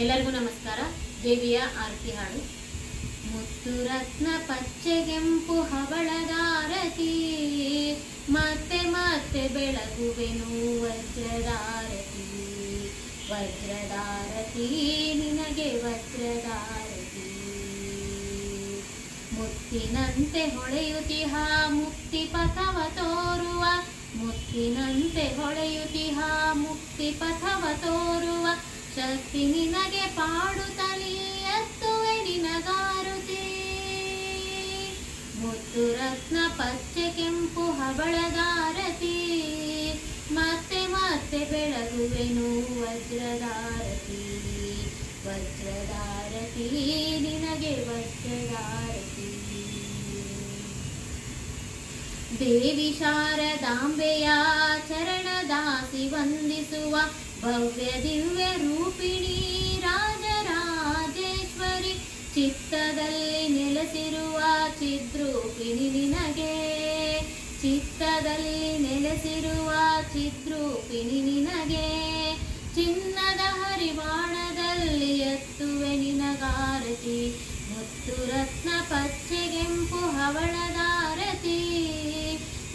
ಎಲ್ಲರಿಗೂ ನಮಸ್ಕಾರ. ದೇವಿಯ ಆರತಿ ಹಾಡು. ಮುತ್ತು ರತ್ನ ಪಚ್ಚೆಗೆಂಪು ಹವಳದಾರತಿ ಮತ್ತೆ ಮತ್ತೆ ಬೆಳಗುವೆನು ವಜ್ರದಾರತಿ ವಜ್ರದಾರತಿ ನಿನಗೆ ವಜ್ರದಾರತಿ ಮುತ್ತಿನಂತೆ ಹೊಳೆಯುತಿಹ, ಮುಕ್ತಿ ಪಥವ ತೋರುವ. ಮುತ್ತಿನಂತೆ ಹೊಳೆಯುತಿಹ, ಮುಕ್ತಿ ಪಥವ ತೋರುವ. ಶಕ್ತಿ ನಿನಗೆ ಪಾಡುತ್ತಲೀ ಎತ್ತುವೆ ನಿನಗಾರುತಿ ಮುತ್ತು ರತ್ನ ಪಚ್ಚೆ ಕೆಂಪು ಹಬಳದಾರತಿ. ಮತ್ತೆ ಮತ್ತೆ ಬೆಳಗುವೆನು ವಜ್ರದಾರತಿ. ವಜ್ರದಾರತಿ, ನಿನಗೆ ವಜ್ರದಾರತಿ. ದೇವಿ ಶಾರದಾಂಬೆಯ ಚರಣದಾಸಿ ವಂದಿಸುವ ಭವ್ಯ ದಿವ್ಯ ರೂಪಿಣಿ ರಾಜರಾಜೇಶ್ವರಿ, ಚಿತ್ತದಲ್ಲಿ ನೆಲೆಸಿರುವ ಚಿದ್ರೂಪಿಣಿ ನಿನಗೆ. ಚಿತ್ತದಲ್ಲಿ ನೆಲೆಸಿರುವ ಚಿದ್ರೂಪಿಣಿ ನಿನಗೆ. ಚಿನ್ನದ ಹರಿವಾಣದಲ್ಲಿ ಎತ್ತುವೆ ನಿನಗಾರತಿ, ಮುತ್ತು ರತ್ನ ಪಚ್ಚೆಗೆಂಪು ಹವಳದಾರತಿ.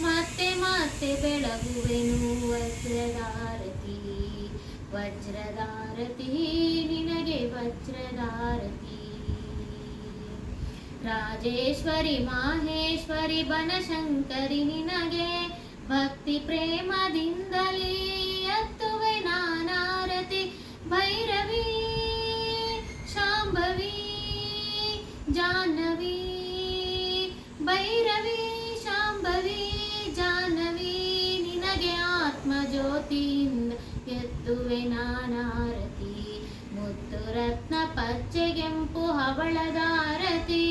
ಮತ್ತೆ ಮತ್ತೆ ಬೆಳಗುವೆನು ವಜ್ರದಾರತಿ ವಜ್ರದಾರತಿ ನಿನಗೆ ವಜ್ರದಾರತಿ ರಾಜೇಶ್ವರಿ ಮಾಹೇಶ್ವರಿ ಬನಶಂಕರಿ ನಿನಗೆ ಭಕ್ತಿ ಪ್ರೇಮದಿಂದಲೇ ಎತ್ತುವೆ ನಾನಾರತಿ ಭೈರವಿ ಶಾಂಭವಿ ಜಾಹ್ನವಿ ಆತ್ಮಜ್ಯೋತಿಯಿಂದ ಎತ್ತುವೆ ನಾನಾರತಿ. ಮುತ್ತು ರತ್ನ ಪಚ್ಚೆಗೆಂಪು ಹವಳದಾರತಿ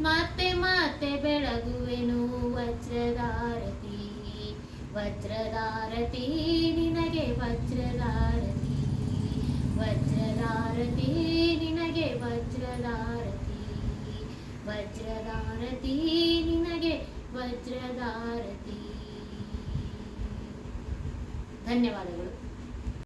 ಮತ್ತೆ ಮತ್ತೆ ಬೆಳಗುವೆನು ವಜ್ರದಾರತಿ ವಜ್ರದಾರತಿ ನಿನಗೆ ವಜ್ರದಾರತಿ ವಜ್ರದಾರತಿ ನಿನಗೆ ವಜ್ರದಾರತಿ ವಜ್ರದಾರತಿ ನಿನಗೆ ವಜ್ರದಾರತಿ ಧನ್ಯವಾದಗಳು